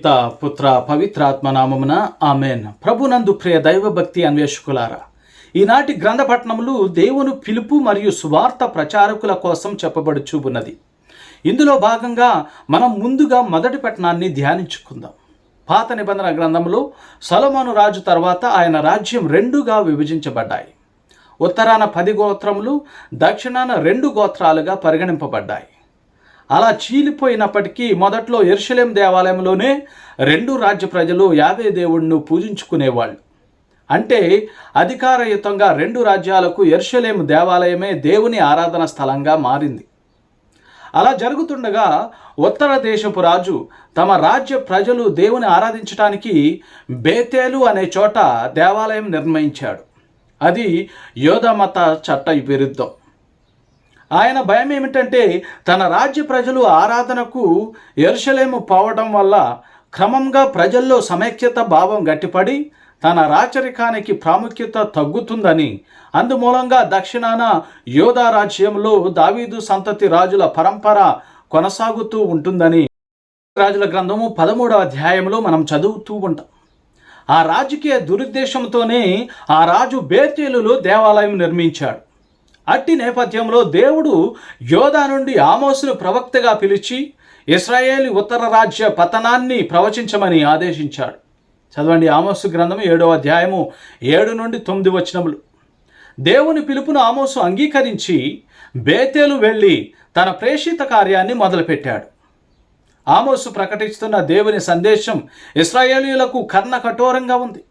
పిత పుత్ర పవిత్రాత్మ నామమున ఆమెన్ ప్రభునందు ప్రియ దైవభక్తి అన్వేషకులారా ఈనాటి గ్రంథపట్నములు దేవుని పిలుపు మరియు సువార్త ప్రచారకుల కోసం చెప్పబడుచు ఉన్నది ఇందులో భాగంగా మనం ముందుగా మొదటి పట్టణాన్ని ధ్యానించుకుందాం. పాత నిబంధన గ్రంథంలో సలమాను రాజు తర్వాత ఆయన రాజ్యం రెండుగా విభజించబడ్డాయి. ఉత్తరాన పది గోత్రములు దక్షిణాన రెండు గోత్రాలుగా పరిగణింపబడ్డాయి. అలా చీలిపోయినప్పటికీ మొదట్లో ఎర్షలేం దేవాలయంలోనే రెండు రాజ్య ప్రజలు యావే దేవుణ్ణి పూజించుకునేవాళ్ళు. అంటే అధికారయుతంగా రెండు రాజ్యాలకు ఎర్షలేం దేవాలయమే దేవుని ఆరాధన స్థలంగా మారింది. అలా జరుగుతుండగా ఉత్తర దేశపు రాజు తమ రాజ్య ప్రజలు దేవుని ఆరాధించటానికి బేతేలు అనే చోట దేవాలయం నిర్ణయించాడు. అది యోధమత చట్ట విరుద్ధం. ఆయన భయం ఏమిటంటే తన రాజ్య ప్రజలు ఆరాధనకు ఎరుషలేము పోవడం వల్ల క్రమంగా ప్రజల్లో సమైక్యత భావం గట్టిపడి తన రాచరికానికి ప్రాముఖ్యత తగ్గుతుందని అందుమూలంగా దక్షిణాన యోధా రాజ్యంలో దావీదు సంతతి రాజుల పరంపర కొనసాగుతూ ఉంటుందని రాజుల గ్రంథము పదమూడవ అధ్యాయంలో మనం చదువుతూ ఉంటాం. ఆ రాజకీయ దురుద్దేశంతోనే ఆ రాజు బేతేలులో దేవాలయం నిర్మించాడు. అట్టి నేపథ్యంలో దేవుడు యోధా నుండి ఆమోసును ప్రవక్తగా పిలిచి ఇస్రాయేల్ ఉత్తర రాజ్య పతనాన్ని ప్రవచించమని ఆదేశించాడు. చదవండి ఆమోసు గ్రంథం ఏడో అధ్యాయము ఏడు నుండి తొమ్మిది వచనములు. దేవుని పిలుపును ఆమోసు అంగీకరించి బేతేలు వెళ్ళి తన ప్రేషిత కార్యాన్ని మొదలుపెట్టాడు. ఆమోసు ప్రకటిస్తున్న దేవుని సందేశం ఇస్రాయేలీలకు కర్ణ కఠోరంగా ఉంది.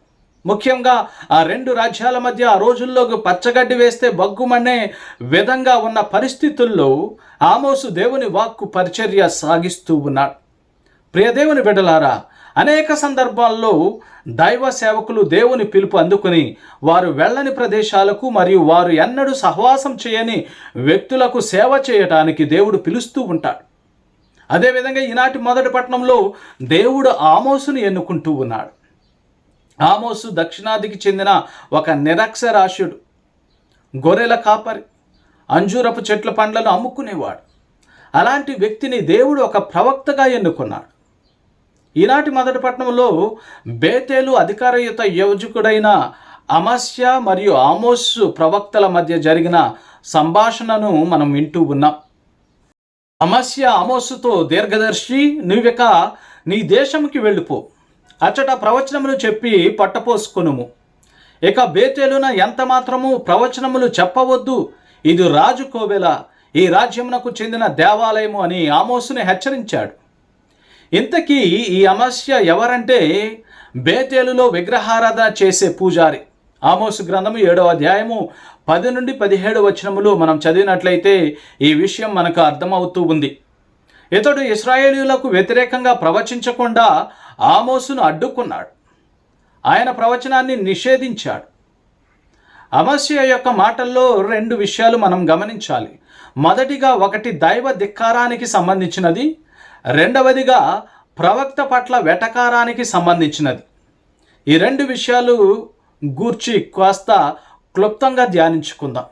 ముఖ్యంగా ఆ రెండు రాజ్యాల మధ్య ఆ రోజుల్లో పచ్చగడ్డి వేస్తే బగ్గుమనే విధంగా ఉన్న పరిస్థితుల్లో ఆమోసు దేవుని వాక్కు పరిచర్య సాగిస్తూ ఉన్నాడు. ప్రియదేవుని బిడ్డలారా అనేక సందర్భాల్లో దైవ సేవకులు దేవుని పిలుపు అందుకుని వారు వెళ్ళని ప్రదేశాలకు మరియు వారు ఎన్నడూ సహవాసం చేయని వ్యక్తులకు సేవ చేయటానికి దేవుడు పిలుస్తూ ఉంటాడు. అదేవిధంగా ఈనాటి మొదటి పట్టణంలో దేవుడు ఆమోసును ఎన్నుకుంటూ ఉన్నాడు. ఆమోసు దక్షిణాదికి చెందిన ఒక నిరక్షరాస్యుడు. గొర్రెల కాపరి అంజూరపు చెట్ల పండ్లను అమ్ముకునేవాడు. అలాంటి వ్యక్తిని దేవుడు ఒక ప్రవక్తగా ఎన్నుకున్నాడు. ఈనాటి మొదటి పట్టణంలో బేతేలు అధికారయుత యోజకుడైన అమస్య మరియు ఆమోసు ప్రవక్తల మధ్య జరిగిన సంభాషణను మనం వింటూ ఉన్నాం. అమస్య ఆమోసుతో దీర్ఘదర్శి నువ్విక నీ దేశంకి వెళ్ళిపో. అచ్చట ప్రవచనములు చెప్పి పట్టపోసుకొనుము. ఇక బేతేలున ఎంత మాత్రము ప్రవచనములు చెప్పవద్దు? ఇది రాజు కోవెల. ఈ రాజ్యమునకు చెందిన దేవాలయము అని ఆమోసుని హెచ్చరించాడు. ఇంతకీ ఈ అమస్య ఎవరంటే? బేతేలులో విగ్రహారాధన చేసే పూజారి. ఆమోసు గ్రంథము ఏడవ అధ్యాయము పది నుండి పదిహేడు వచనములు మనం చదివినట్లయితే ఈ విషయం మనకు అర్థమవుతూ ఉంది. ఇతడు ఇస్రాయేలీలకు వ్యతిరేకంగా ప్రవచించకుండా ఆమోసును అడ్డుకున్నాడు. ఆయన ప్రవచనాన్ని నిషేధించాడు. అమస్య యొక్క మాటల్లో రెండు విషయాలు మనం గమనించాలి. మొదటిగా ఒకటి దైవ ధిక్కారానికి సంబంధించినది. రెండవదిగా ప్రవక్త పట్ల వెటకారానికి సంబంధించినది. ఈ రెండు విషయాలు గూర్చి కాస్త క్లుప్తంగా ధ్యానించుకుందాం.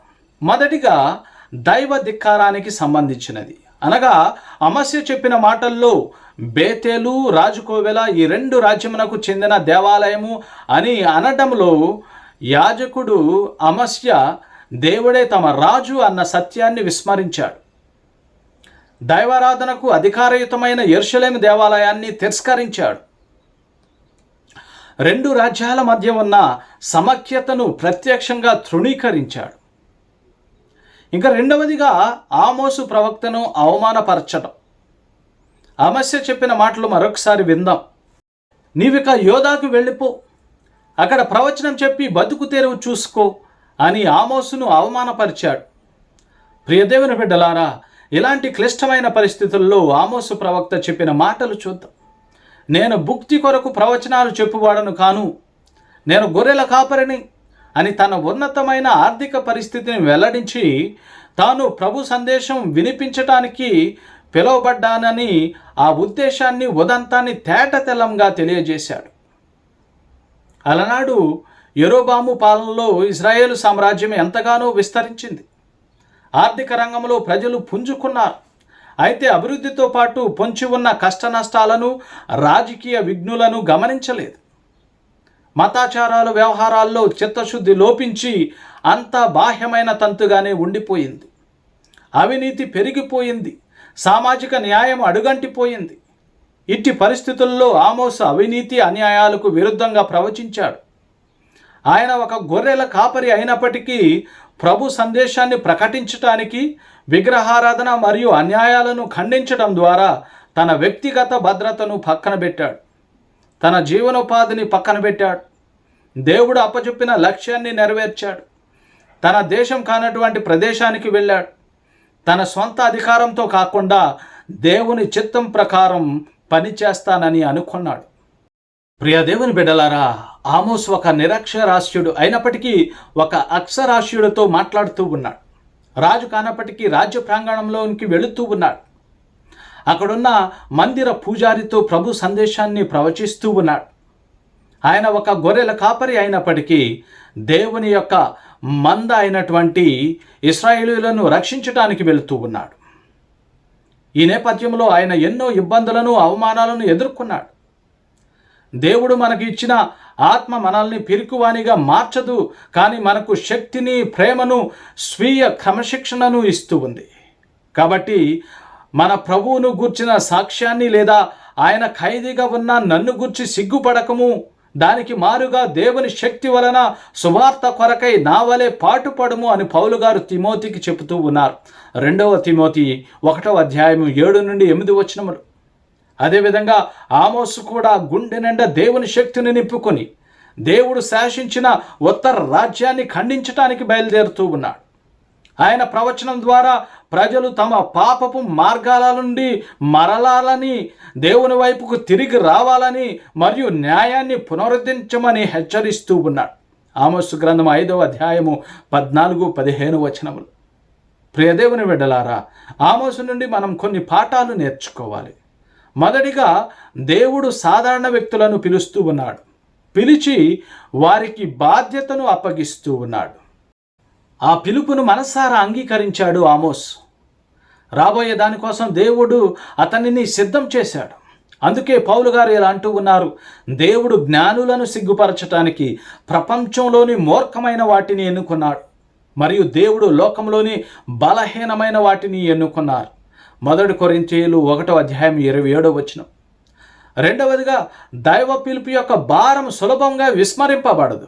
మొదటిగా దైవ ధిక్కారానికి సంబంధించినది. అనగా అమస్య చెప్పిన మాటల్లో బేతేలు రాజుకోవెల ఈ రెండు రాజ్యమునకు చెందిన దేవాలయము అని అనడంలో యాజకుడు అమస్య దేవుడే తమ రాజు అన్న సత్యాన్ని విస్మరించాడు. దైవారాధనకు అధికారయుతమైన ఎర్షలేమి దేవాలయాన్ని తిరస్కరించాడు. రెండు రాజ్యాల మధ్య ఉన్న సమఖ్యతను ప్రత్యక్షంగా తృణీకరించాడు. ఇంకా రెండవదిగా ఆమోసు ప్రవక్తను అవమానపరచడం అమస్య చెప్పిన మాటలు మరొకసారి విందాం. నీవిక యోధాకు వెళ్ళిపో. అక్కడ ప్రవచనం చెప్పి బతుకు తెరువు చూసుకో అని ఆమోసును అవమానపరిచాడు. ప్రియదేవుని బిడ్డలారా ఇలాంటి క్లిష్టమైన పరిస్థితుల్లో ఆమోసు ప్రవక్త చెప్పిన మాటలు చూద్దాం. నేను భుక్తి కొరకు ప్రవచనాలు చెప్పువాడను కాను. నేను గొర్రెల కాపరిని అని తన ఉన్నతమైన ఆర్థిక పరిస్థితిని వెల్లడించి తాను ప్రభు సందేశం వినిపించటానికి పిలువబడ్డానని ఆ ఉద్దేశాన్ని ఉదంతాన్ని తేటతెల్లంగా తెలియజేశాడు. అలనాడు ఎరోబాము పాలనలో ఇజ్రాయేల్ సామ్రాజ్యం ఎంతగానో విస్తరించింది. ఆర్థిక రంగంలో ప్రజలు పుంజుకున్నారు. అయితే అభివృద్ధితో పాటు పొంచి ఉన్న కష్ట నష్టాలను రాజకీయ విఘ్నులను గమనించలేదు. మతాచారాల వ్యవహారాల్లో చిత్తశుద్ధి లోపించి అంతా బాహ్యమైన తంతుగానే ఉండిపోయింది. అవినీతి పెరిగిపోయింది. సామాజిక న్యాయం అడుగంటిపోయింది. ఇట్టి పరిస్థితుల్లో ఆమోస అవినీతి అన్యాయాలకు విరుద్ధంగా ప్రవచించాడు. ఆయన ఒక గొర్రెల కాపరి అయినప్పటికీ ప్రభు సందేశాన్ని ప్రకటించటానికి విగ్రహారాధన మరియు అన్యాయాలను ఖండించడం ద్వారా తన వ్యక్తిగత భద్రతను పక్కన పెట్టాడు. తన జీవనోపాధిని పక్కన పెట్టాడు. దేవుడు అప్పచెప్పిన లక్ష్యాన్ని నెరవేర్చాడు. తన దేశం కానటువంటి ప్రదేశానికి వెళ్ళాడు. తన సొంత అధికారంతో కాకుండా దేవుని చిత్తం ప్రకారం పనిచేస్తానని అనుకున్నాడు. ప్రియ దేవుని బిడ్డలారా ఆమోస్ ఒక నిరక్షరాస్యుడు అయినప్పటికీ ఒక అక్షరాస్యుడితో మాట్లాడుతూ ఉన్నాడు. రాజు కానప్పటికీ రాజ్య ప్రాంగణంలోనికి వెళుతూ ఉన్నాడు. అక్కడున్న మందిర పూజారితో ప్రభు సందేశాన్ని ప్రవచిస్తూ ఉన్నాడు. ఆయన ఒక గొర్రెల కాపరి అయినప్పటికీ దేవుని యొక్క మంద అయినటువంటి ఇస్రాయేలీలను రక్షించటానికి వెళుతూ ఉన్నాడు. ఈ నేపథ్యంలో ఆయన ఎన్నో ఇబ్బందులను అవమానాలను ఎదుర్కొన్నాడు. దేవుడు మనకి ఇచ్చిన ఆత్మ మనల్ని పిరికువానిగా మార్చదు కానీ మనకు శక్తిని ప్రేమను స్వీయ క్రమశిక్షణను ఇస్తూ ఉంది. కాబట్టి మన ప్రభువును గూర్చిన సాక్ష్యాన్ని లేదా ఆయన ఖైదీగా ఉన్న నన్ను గూర్చి సిగ్గుపడకము దానికి మారుగా దేవుని శక్తి వలన సువార్త కొరకై నా వలె పాటుపడము అని పౌలు గారు తిమోతికి చెబుతూ ఉన్నారు. రెండవ తిమోతి ఒకటవ అధ్యాయం ఏడు నుండి ఎనిమిది వచనములు. అదేవిధంగా ఆమోసు కూడా గుండె నిండా దేవుని శక్తిని నింపుకొని దేవుడు శాసించిన ఉత్తర రాజ్యాన్ని ఖండించటానికి బయలుదేరుతూ ఉన్నాడు. ఆయన ప్రవచనం ద్వారా ప్రజలు తమ పాపపు మార్గాల నుండి మరలాలని దేవుని వైపుకు తిరిగి రావాలని మరియు న్యాయాన్ని పునరుద్ధరించమని హెచ్చరిస్తూ ఉన్నాడు ఆమోసు గ్రంథం ఐదవ అధ్యాయము పద్నాలుగు పదిహేను వచనములు. ప్రియదేవుని బిడ్డలారా ఆమోసు నుండి మనం కొన్ని పాఠాలు నేర్చుకోవాలి. మొదటిగా దేవుడు సాధారణ వ్యక్తులను పిలుస్తూ ఉన్నాడు. పిలిచి వారికి బాధ్యతను అప్పగిస్తూ ఉన్నాడు. ఆ పిలుపును మనసారా అంగీకరించాడు ఆమోస్. రాబోయే దానికోసం దేవుడు అతనిని సిద్ధం చేశాడు. అందుకే పౌలు గారు ఇలా అంటూ ఉన్నారు దేవుడు జ్ఞానులను సిగ్గుపరచటానికి ప్రపంచంలోని మూర్ఖమైన వాటిని ఎన్నుకున్నాడు మరియు దేవుడు లోకంలోని బలహీనమైన వాటిని ఎన్నుకున్నారు. మొదటి కొరించేలు ఒకటో అధ్యాయం ఇరవై ఏడో వచ్చిన రెండవదిగా దైవ పిలుపు యొక్క భారం సులభంగా విస్మరింపబడదు.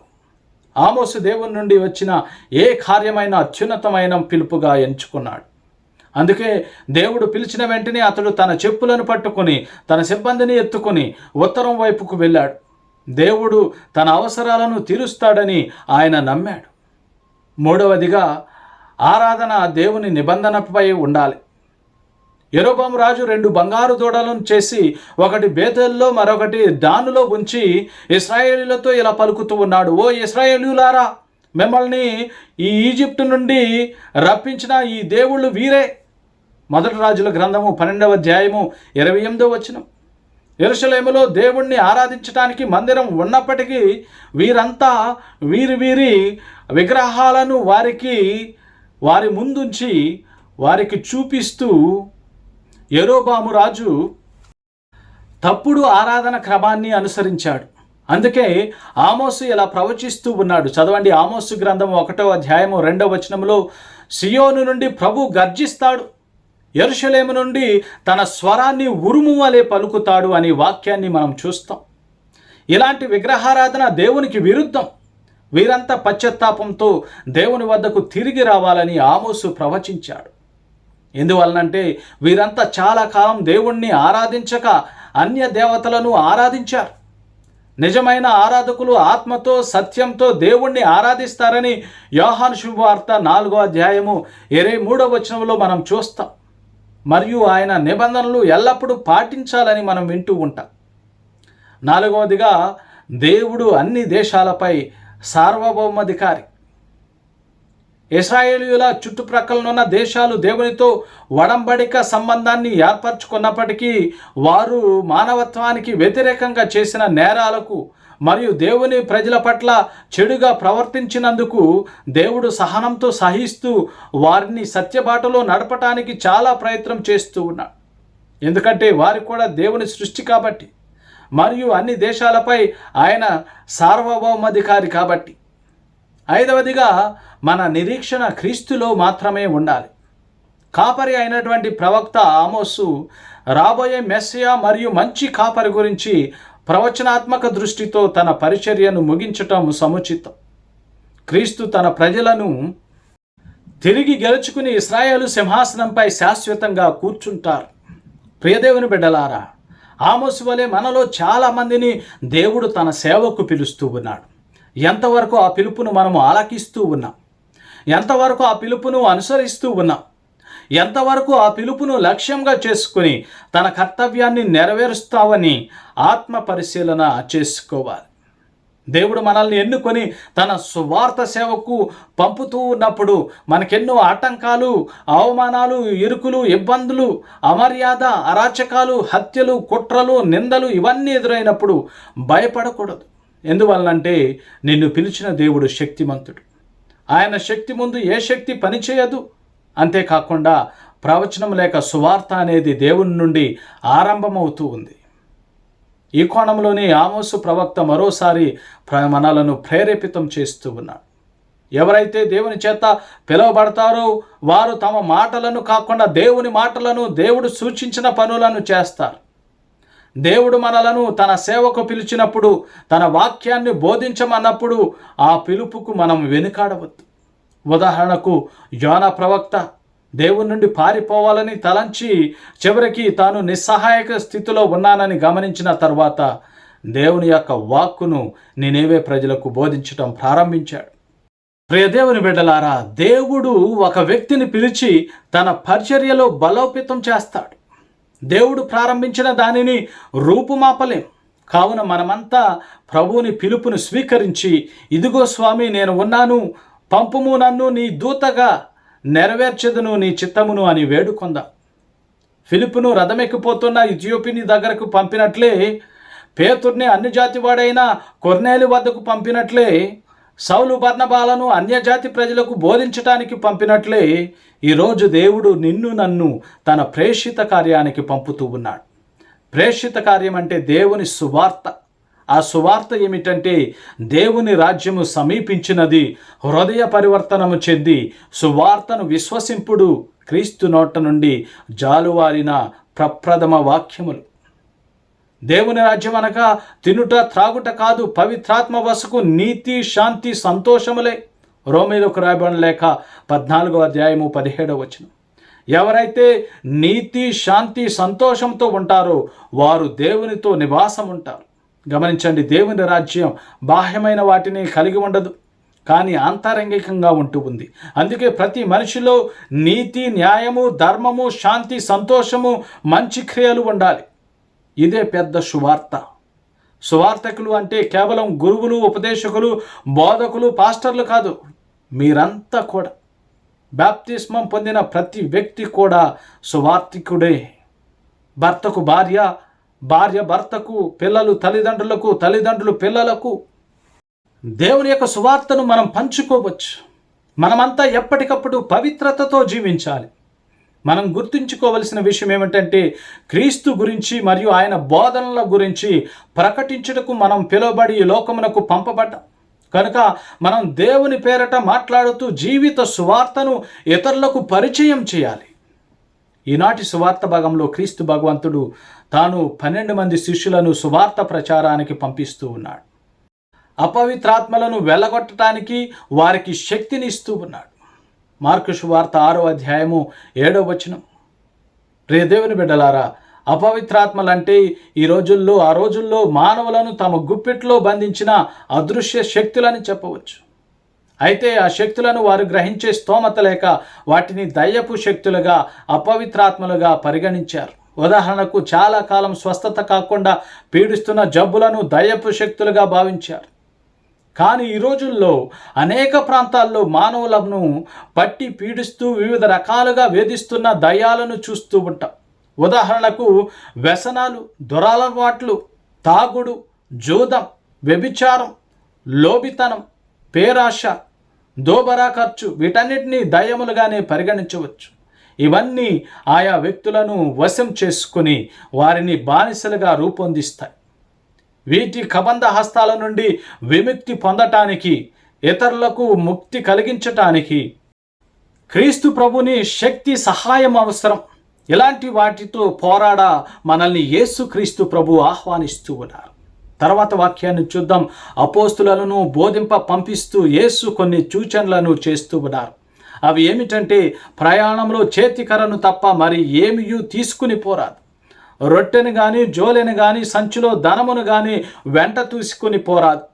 ఆమోసు దేవుని నుండి వచ్చిన ఏ కార్యమైన అత్యున్నతమైన పిలుపుగా ఎంచుకున్నాడు. అందుకే దేవుడు పిలిచిన వెంటనే అతడు తన చెప్పులను పట్టుకొని తన సిబ్బందిని ఎత్తుకొని ఉత్తరం వైపుకు వెళ్ళాడు. దేవుడు తన అవసరాలను తీరుస్తాడని ఆయన నమ్మాడు. మూడవదిగా ఆరాధన దేవుని నిబంధనపై ఉండాలి. ఎరోబాము రాజు రెండు బంగారు దూడలను చేసి ఒకటి బేతల్లో మరొకటి దానులో ఉంచి ఇస్రాయేలీలతో ఇలా పలుకుతూ ఉన్నాడు. ఓ ఇస్రాయేలీలారా మిమ్మల్ని ఈ ఈజిప్టు నుండి రప్పించిన ఈ దేవుళ్ళు వీరే. మొదటి రాజుల గ్రంథము పన్నెండవ అధ్యాయము ఇరవై ఎనిమిదో వచ్చినం ఎరుసలేములో దేవుణ్ణి ఆరాధించడానికి మందిరం ఉన్నప్పటికీ వీరంతా వీరి వీరి విగ్రహాలను వారికి వారి ముందుంచి వారికి చూపిస్తూ ఎరోబాము రాజు తప్పుడు ఆరాధన క్రమాన్ని అనుసరించాడు. అందుకే ఆమోసు ఇలా ప్రవచిస్తూ ఉన్నాడు. చదవండి ఆమోసు గ్రంథం ఒకటో అధ్యాయము రెండవ వచనంలో సియోను నుండి ప్రభు గర్జిస్తాడు ఎరుషలేము నుండి తన స్వరాన్ని ఉరుము వలె పలుకుతాడు అనే వాక్యాన్ని మనం చూస్తాం. ఇలాంటి విగ్రహారాధన దేవునికి విరుద్ధం. వీరంతా పశ్చాత్తాపంతో దేవుని వద్దకు తిరిగి రావాలని ఆమోసు ప్రవచించాడు. ఎందువలనంటే వీరంతా చాలా కాలం దేవుణ్ణి ఆరాధించక అన్య దేవతలను ఆరాధించారు. నిజమైన ఆరాధకులు ఆత్మతో సత్యంతో దేవుణ్ణి ఆరాధిస్తారని యోహాను శుభవార్త నాలుగో అధ్యాయము ఇరవై మూడో వచనంలో మనం చూస్తాం. మరియు ఆయన నిబంధనలు ఎల్లప్పుడూ పాటించాలని మనం వింటూ ఉంటాం. నాలుగవదిగా దేవుడు అన్ని దేశాలపై సార్వభౌమాధికారి ఇస్రాయేలీయుల చుట్టుప్రక్కలనున్న దేశాలు దేవునితో వడంబడిక సంబంధాన్ని ఏర్పరచుకున్నప్పటికీ వారు మానవత్వానికి వ్యతిరేకంగా చేసిన నేరాలకు మరియు దేవుని ప్రజల పట్ల చెడుగా ప్రవర్తించినందుకు దేవుడు సహనంతో సహిస్తూ వారిని సత్యబాటలో నడపటానికి చాలా ప్రయత్నం చేస్తూ ఉన్నాడు. ఎందుకంటే వారి కూడా దేవుని సృష్టి కాబట్టి మరియు అన్ని దేశాలపై ఆయన సార్వభౌమాధికారి కాబట్టి. ఐదవదిగా మన నిరీక్షణ క్రీస్తులో మాత్రమే ఉండాలి. కాపరి అయినటువంటి ప్రవక్త ఆమోసు రాబోయే మెస్సియా మరియు మంచి కాపరి గురించి ప్రవచనాత్మక దృష్టితో తన పరిచర్యను ముగించటం సముచితం. క్రీస్తు తన ప్రజలను తిరిగి గెలుచుకుని ఇస్రాయేలు సింహాసనంపై శాశ్వతంగా కూర్చుంటారు. ప్రియదేవుని బిడ్డలారా ఆమోసు వలె మనలో చాలామందిని దేవుడు తన సేవకు పిలుస్తూ ఉన్నాడు. ఎంతవరకు ఆ పిలుపును మనము ఆలకిస్తూ ఉన్నాం? ఎంతవరకు ఆ పిలుపును అనుసరిస్తూ ఉన్నాం? ఎంతవరకు ఆ పిలుపును లక్ష్యంగా చేసుకుని తన కర్తవ్యాన్ని నెరవేరుస్తావని ఆత్మ పరిశీలన చేసుకోవాలి. దేవుడు మనల్ని ఎన్నుకొని తన సువార్త సేవకు పంపుతూ ఉన్నప్పుడు మనకెన్నో ఆటంకాలు అవమానాలు ఇరుకులు ఇబ్బందులు అమర్యాద అరాచకాలు హత్యలు కుట్రలు నిందలు ఇవన్నీ ఎదురైనప్పుడు భయపడకూడదు. ఎందువల్లంటే నిన్ను పిలిచిన దేవుడు శక్తిమంతుడు. ఆయన శక్తి ముందు ఏ శక్తి పనిచేయదు? అంతేకాకుండా ప్రవచనం లేక సువార్త అనేది దేవుని నుండి ఆరంభమవుతూ ఉంది. ఈ కోణంలోనే ఆమోసు ప్రవక్త మరోసారి ప్ర- మనలను ప్రేరేపితం చేస్తూ ఉన్నాడు. ఎవరైతే దేవుని చేత పిలువబడతారో వారు తమ మాటలను కాకుండా దేవుని మాటలను దేవుడు సూచించిన పనులను చేస్తారు. దేవుడు మనలను తన సేవకు పిలిచినప్పుడు తన వాక్యాన్ని బోధించమన్నప్పుడు ఆ పిలుపుకు మనం వెనుకాడవద్దు. ఉదాహరణకు యోన ప్రవక్త దేవుని నుండి పారిపోవాలని తలంచి చివరికి తాను నిస్సహాయక స్థితిలో ఉన్నానని గమనించిన తర్వాత దేవుని యొక్క వాక్కును నేనేవే ప్రజలకు బోధించటం ప్రారంభించాడు. ప్రియదేవుని బిడ్డలారా దేవుడు ఒక వ్యక్తిని పిలిచి తన పరిచర్యలో బలోపేతం చేస్తాడు. దేవుడు ప్రారంభించిన దానిని రూపుమాపలేం. కావున మనమంతా ప్రభువుని పిలుపును స్వీకరించి ఇదిగో స్వామి నేను ఉన్నాను పంపుము నన్ను నీ దూతగా నెరవేర్చదును నీ చిత్తమును అని వేడుకొందాం. ఫిలిపును రథమెక్కిపోతున్న ఇథియోపిని దగ్గరకు పంపినట్లే పేతుర్ని అన్ని జాతి వాడైన కొర్నేలి వద్దకు పంపినట్లే సౌలు బర్ణబాలను అన్యజాతి ప్రజలకు బోధించటానికి పంపినట్లే ఈరోజు దేవుడు నిన్ను నన్ను తన ప్రేషిత కార్యానికి పంపుతూ ఉన్నాడు. ప్రేషిత కార్యం అంటే దేవుని సువార్త. ఆ సువార్త ఏమిటంటే దేవుని రాజ్యము సమీపించినది హృదయ పరివర్తనము చెంది సువార్తను విశ్వసింపుడు క్రీస్తు నోట నుండి జాలువారిన ప్రప్రథమ వాక్యములు. దేవుని రాజ్యం అనగా తినుట త్రాగుట కాదు పవిత్రాత్మ వసకు నీతి శాంతి సంతోషములే. రోమిలకు రాయబడిన లేఖ పద్నాలుగో అధ్యాయము పదిహేడవ వచనం. ఎవరైతే నీతి శాంతి సంతోషంతో ఉంటారో వారు దేవునితో నివాసం ఉంటారు గమనించండి దేవుని రాజ్యం బాహ్యమైన వాటిని కలిగి ఉండదు కానీ ఆంతరంగికంగా ఉంటూ ఉంది. అందుకే ప్రతి మనిషిలో నీతి న్యాయము ధర్మము శాంతి సంతోషము మంచి క్రియలు ఉండాలి. ఇదే పెద్ద సువార్త. సువార్తకులు అంటే కేవలం గురువులు ఉపదేశకులు బోధకులు పాస్టర్లు కాదు మీరంతా కూడా. బ్యాప్తిస్మం పొందిన ప్రతి వ్యక్తి కూడా సువార్తికుడే. భర్తకు భార్య భార్య భర్తకు పిల్లలు తల్లిదండ్రులకు తల్లిదండ్రులు పిల్లలకు. దేవుని యొక్క సువార్తను మనం పంచుకోవచ్చు. మనమంతా ఎప్పటికప్పుడు పవిత్రతతో జీవించాలి. మనం గుర్తుంచుకోవలసిన విషయం ఏమిటంటే క్రీస్తు గురించి మరియు ఆయన బోధనల గురించి ప్రకటించుటకు మనం పిలువబడి ఈ లోకమునకు పంపబడ్డాం కనుక మనం దేవుని పేరట మాట్లాడుతూ జీవిత సువార్తను ఇతరులకు పరిచయం చేయాలి. ఈనాటి సువార్త భాగంలో క్రీస్తు భగవంతుడు తాను పన్నెండు మంది శిష్యులను సువార్త ప్రచారానికి పంపిస్తూ ఉన్నాడు. అపవిత్రాత్మలను వెళ్ళగొట్టడానికి వారికి శక్తిని ఇస్తూ ఉన్నాడు. మార్కు శువార్త ఆరో అధ్యాయము ఏడో వచనం. ప్రియ దేవుని బిడ్డలారా అపవిత్రాత్మలంటే ఈ రోజుల్లో ఆ రోజుల్లో మానవులను తమ గుప్పిట్లో బంధించిన అదృశ్య శక్తులని చెప్పవచ్చు. అయితే ఆ శక్తులను వారు గ్రహించే స్తోమత లేక వాటిని దయ్యపు శక్తులుగా అపవిత్రాత్మలుగా పరిగణించారు. ఉదాహరణకు చాలా కాలం స్వస్థత కాకుండా పీడిస్తున్న జబ్బులను దయ్యపు శక్తులుగా భావించారు. కానీ ఈ రోజుల్లో అనేక ప్రాంతాల్లో మానవులను పట్టి పీడిస్తూ వివిధ రకాలుగా వేధిస్తున్న దయ్యాలను చూస్తూ ఉంటాం. ఉదాహరణకు వ్యసనాలు దురాలవాట్లు తాగుడు జూదం వ్యభిచారం లోబితనం పేరాశ దోబరా ఖర్చు వీటన్నిటినీ దయములుగానే పరిగణించవచ్చు. ఇవన్నీ ఆయా వ్యక్తులను వశం చేసుకుని వారిని బానిసలుగా రూపొందిస్తాయి. వీటి కబంధ హస్తాల నుండి విముక్తి పొందటానికి ఇతరులకు ముక్తి కలిగించటానికి క్రీస్తు ప్రభుని శక్తి సహాయం అవసరం. ఇలాంటి వాటితో పోరాడ మనల్ని యేసు క్రీస్తు ప్రభు ఆహ్వానిస్తూ ఉన్నారు. తర్వాత వాక్యాన్ని చూద్దాం. అపోస్తులను బోధింప పంపిస్తూ యేసు కొన్ని సూచనలను చేస్తూ ఉన్నారు. అవి ఏమిటంటే ప్రయాణంలో చేతికరను తప్ప మరి ఏమియూ తీసుకుని పోరాదు. రొట్టెను కానీ జోలెను కానీ సంచిలో ధనమును కానీ వెంట తీసుకుని పోరాదు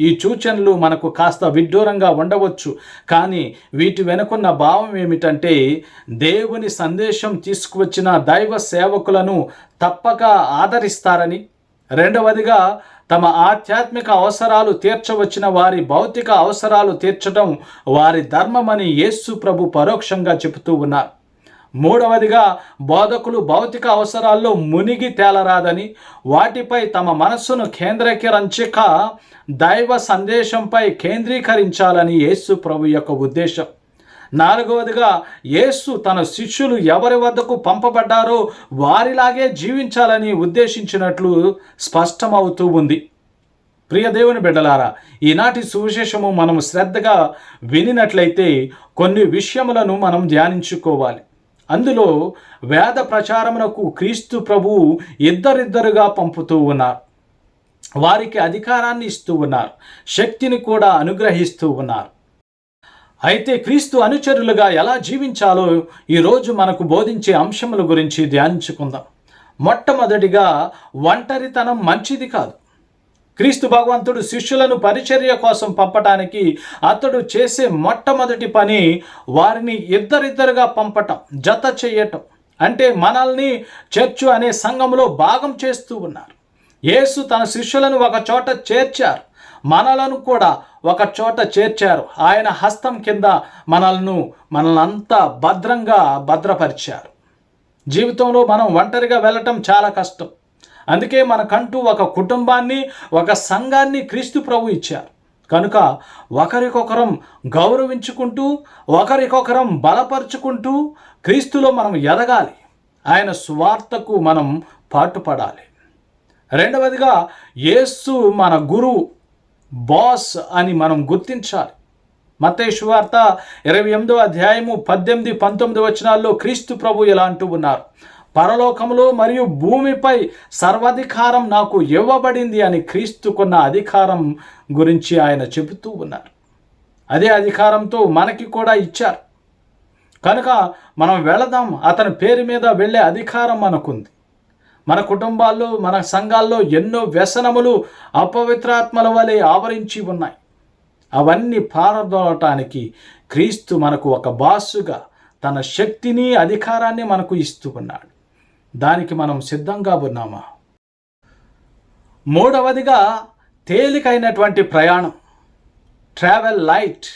ఈ సూచనలు మనకు కాస్త విడ్డూరంగా ఉండవచ్చు. కానీ వీటి వెనుకున్న భావం ఏమిటంటే దేవుని సందేశం తీసుకువచ్చిన దైవ సేవకులను తప్పక ఆదరిస్తారని. రెండవదిగా తమ ఆధ్యాత్మిక అవసరాలు తీర్చవచ్చిన వారి భౌతిక అవసరాలు తీర్చడం వారి ధర్మమని యేసు ప్రభు పరోక్షంగా చెబుతూ ఉన్నారు. మూడవదిగా బోధకులు భౌతిక అవసరాల్లో మునిగి తేలరాదని వాటిపై తమ మనస్సును కేంద్రీకరించక దైవ సందేశంపై కేంద్రీకరించాలని యేసు ప్రభు యొక్క ఉద్దేశం. నాలుగవదిగా యేసు తన శిష్యులు ఎవరి వద్దకు పంపబడ్డారో వారిలాగే జీవించాలని ఉద్దేశించినట్లు స్పష్టమవుతూ ఉంది. ప్రియ దేవుని బిడ్డలారా ఈనాటి సువిశేషము మనం శ్రద్ధగా వినినట్లయితే కొన్ని విషయములను మనం ధ్యానించుకోవాలి. అందులో వేద ప్రచారమునకు క్రీస్తు ప్రభువు ఇద్దరిద్దరుగా పంపుతూ ఉన్నారు. వారికి అధికారాన్ని ఇస్తూ ఉన్నారు. శక్తిని కూడా అనుగ్రహిస్తూ ఉన్నారు. అయితే క్రీస్తు అనుచరులుగా ఎలా జీవించాలో ఈరోజు మనకు బోధించే అంశముల గురించి ధ్యానించుకుందాం. మొట్టమొదటిగా ఒంటరితనం మంచిది కాదు. క్రీస్తు భగవంతుడు శిష్యులను పరిచర్య కోసం పంపటానికి అతడు చేసే మొట్టమొదటి పని వారిని ఇద్దరిద్దరుగా పంపటం జత చేయటం. అంటే మనల్ని చర్చు అనే సంఘంలో భాగం చేస్తూ ఉన్నారు. యేసు తన శిష్యులను ఒక చోట చేర్చారు. మనలను కూడా ఒక చోట చేర్చారు. ఆయన హస్తం కింద మనల్ని మనల్నంతా భద్రంగా భద్రపరిచారు. జీవితంలో మనం ఒంటరిగా వెళ్ళటం చాలా కష్టం. అందుకే మనకంటూ ఒక కుటుంబాన్ని ఒక సంఘాన్ని క్రీస్తు ప్రభు ఇచ్చారు. కనుక ఒకరికొకరం గౌరవించుకుంటూ ఒకరికొకరం బలపరుచుకుంటూ క్రీస్తులో మనం ఎదగాలి. ఆయన సువార్తకు మనం పాటుపడాలి. రెండవదిగా యేసు మన గురువు బాస్ అని మనం గుర్తించాలి. మతేషు వార్త ఇరవై ఎనిమిదో అధ్యాయము పద్దెనిమిది పంతొమ్మిది వచనాల్లో క్రీస్తు ప్రభు ఇలా అంటూ ఉన్నారు. పరలోకములో మరియు భూమిపై సర్వాధికారం నాకు ఇవ్వబడింది అని క్రీస్తుకున్న అధికారం గురించి ఆయన చెబుతూ ఉన్నారు. అదే అధికారంతో మనకి కూడా ఇచ్చారు. కనుక మనం వెళదాం. అతని పేరు మీద వెళ్ళే అధికారం మనకుంది. మన కుటుంబాల్లో మన సంఘాల్లో ఎన్నో వ్యసనములు అపవిత్రాత్మల వలె ఆవరించి ఉన్నాయి. అవన్నీ పారదోలటానికి క్రీస్తు మనకు ఒక బాసుగా తన శక్తిని అధికారాన్ని మనకు ఇస్తూ ఉన్నాడు. దానికి మనం సిద్ధంగా ఉన్నామా? మూడవదిగా తేలికైనటువంటి ప్రయాణం. ట్రావెల్ లైట్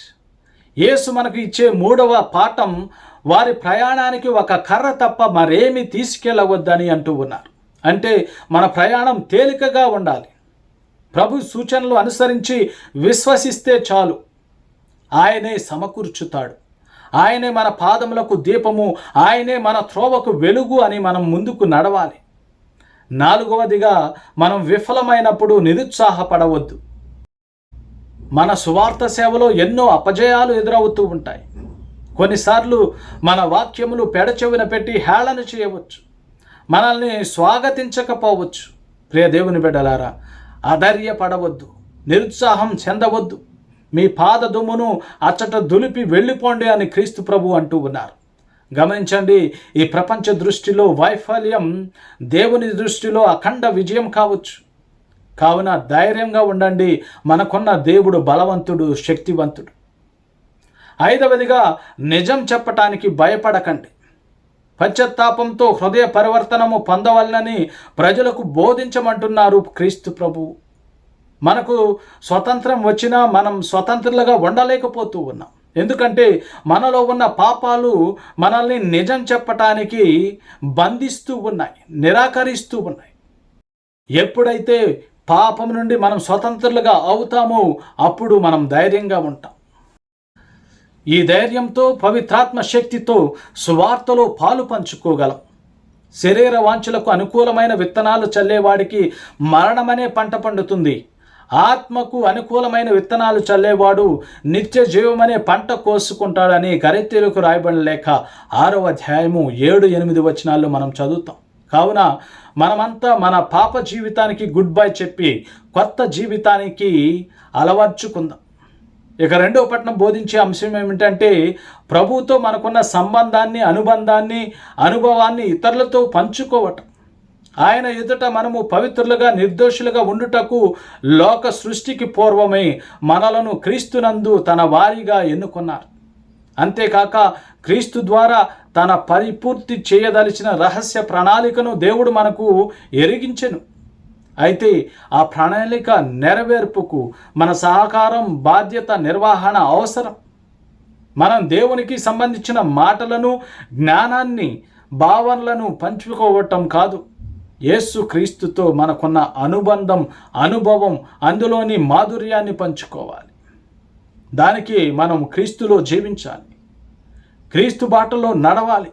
యేసు మనకు ఇచ్చే మూడవ పాఠం వారి ప్రయాణానికి ఒక కర్ర తప్ప మరేమి తీసుకెళ్ళవద్దని అంటూ ఉన్నారు. అంటే మన ప్రయాణం తేలికగా ఉండాలి. ప్రభు సూచనలు అనుసరించి విశ్వసిస్తే చాలు. ఆయనే సమకూర్చుతాడు. ఆయనే మన పాదములకు దీపము ఆయనే మన త్రోవకు వెలుగు అని మనం ముందుకు నడవాలి. నాలుగవదిగా మనం విఫలమైనప్పుడు నిరుత్సాహపడవద్దు. మన సువార్త సేవలో ఎన్నో అపజయాలు ఎదురవుతూ ఉంటాయి. కొన్నిసార్లు మన వాక్యములు పెడచెవిన పెట్టి హేళన చేయవచ్చు. మనల్ని స్వాగతించకపోవచ్చు. ప్రియ దేవుని బిడ్డలారా అధైర్యపడవద్దు. నిరుత్సాహం చెందవద్దు. మీ పాద దుమ్మును అచ్చట దులిపి వెళ్ళిపోండి అని క్రీస్తు ప్రభు అంటూ ఉన్నారు. గమనించండి ఈ ప్రపంచ దృష్టిలో వైఫల్యం దేవుని దృష్టిలో అఖండ విజయం కావచ్చు. కావున ధైర్యంగా ఉండండి మనకున్న దేవుడు బలవంతుడు శక్తివంతుడు. ఐదవదిగా నిజం చెప్పటానికి భయపడకండి. పశ్చాత్తాపంతో హృదయ పరివర్తనము పొందవలనని ప్రజలకు బోధించమంటున్నారు క్రీస్తు ప్రభువు మనకు స్వతంత్రం వచ్చినా మనం స్వతంత్రులుగా ఉండలేకపోతూ ఉన్నాం. ఎందుకంటే మనలో ఉన్న పాపాలు మనల్ని నిజం చెప్పటానికి బంధిస్తూ ఉన్నాయి నిరాకరిస్తూ ఉన్నాయి. ఎప్పుడైతే పాపం నుండి మనం స్వతంత్రులుగా అవుతామో అప్పుడు మనం ధైర్యంగా ఉంటాం. ఈ ధైర్యంతో పవిత్రాత్మ శక్తితో సువార్తలో పాలు పంచుకోగలం. శరీర వాంఛలకు అనుకూలమైన విత్తనాలు చల్లేవాడికి మరణమనే పంట పండుతుంది. ఆత్మకు అనుకూలమైన విత్తనాలు చల్లేవాడు నిత్య జీవమనే పంట కోసుకుంటాడని గరితెలకు రాయబడిన లేఖ ఆరవ అధ్యాయము ఏడు ఎనిమిది వచనాల్లో మనం చదువుతాం. కావున మనమంతా మన పాప జీవితానికి గుడ్ బై చెప్పి కొత్త జీవితానికి అలవర్చుకుందాం. ఇక రెండవ పట్టణం బోధించే అంశం ఏమిటంటే ప్రభువుతో మనకున్న సంబంధాన్ని అనుబంధాన్ని అనుభవాన్ని ఇతరులతో పంచుకోవటం. ఆయన ఎదుట మనము పవిత్రులుగా నిర్దోషులుగా ఉండుటకు లోక సృష్టికి పూర్వమే మనలను క్రీస్తునందు తన వారిగా ఎన్నుకున్నారు. అంతేకాక క్రీస్తు ద్వారా తన పరిపూర్తి చేయదలిచిన రహస్య ప్రణాళికను దేవుడు మనకు ఎరిగించెను. అయితే ఆ ప్రణాళిక నెరవేర్పుకు మన సహకారం బాధ్యత నిర్వహణ అవసరం. మనం దేవునికి సంబంధించిన మాటలను జ్ఞానాన్ని భావనలను పంచుకోవటం కాదు. యేసు క్రీస్తుతో మనకున్న అనుబంధం అనుభవం అందులోని మాధుర్యాన్ని పంచుకోవాలి. దానికి మనం క్రీస్తులో జీవించాలి. క్రీస్తు బాటలో నడవాలి.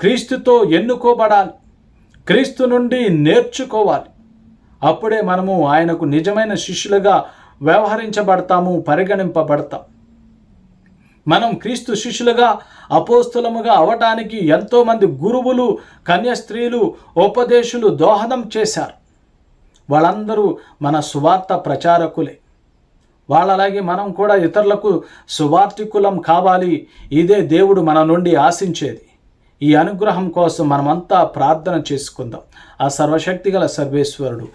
క్రీస్తుతో ఎన్నుకోబడాలి. క్రీస్తు నుండి నేర్చుకోవాలి. అప్పుడే మనము ఆయనకు నిజమైన శిష్యులుగా వ్యవహరించబడతాము పరిగణింపబడతాం మనం క్రీస్తు శిష్యులుగా అపోస్తులముగా అవటానికి ఎంతోమంది గురువులు కన్యస్త్రీలు ఉపదేశులు దోహదం చేశారు. వాళ్ళందరూ మన సువార్త ప్రచారకులే. వాళ్ళలాగే మనం కూడా ఇతరులకు సువార్తికులం కావాలి. ఇదే దేవుడు మన నుండి ఆశించేది. ఈ అనుగ్రహం కోసం మనమంతా ప్రార్థన చేసుకుందాం. ఆ సర్వశక్తిగల సర్వేశ్వరుడు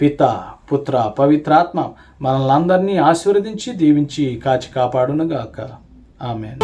పిత పుత్ర పవిత్రాత్మ మనల్ని అందరినీ ఆశీర్వదించి దీవించి కాచి కాపాడునుగాక. Amen.